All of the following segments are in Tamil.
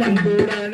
நண்புடன்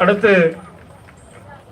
அடுத்து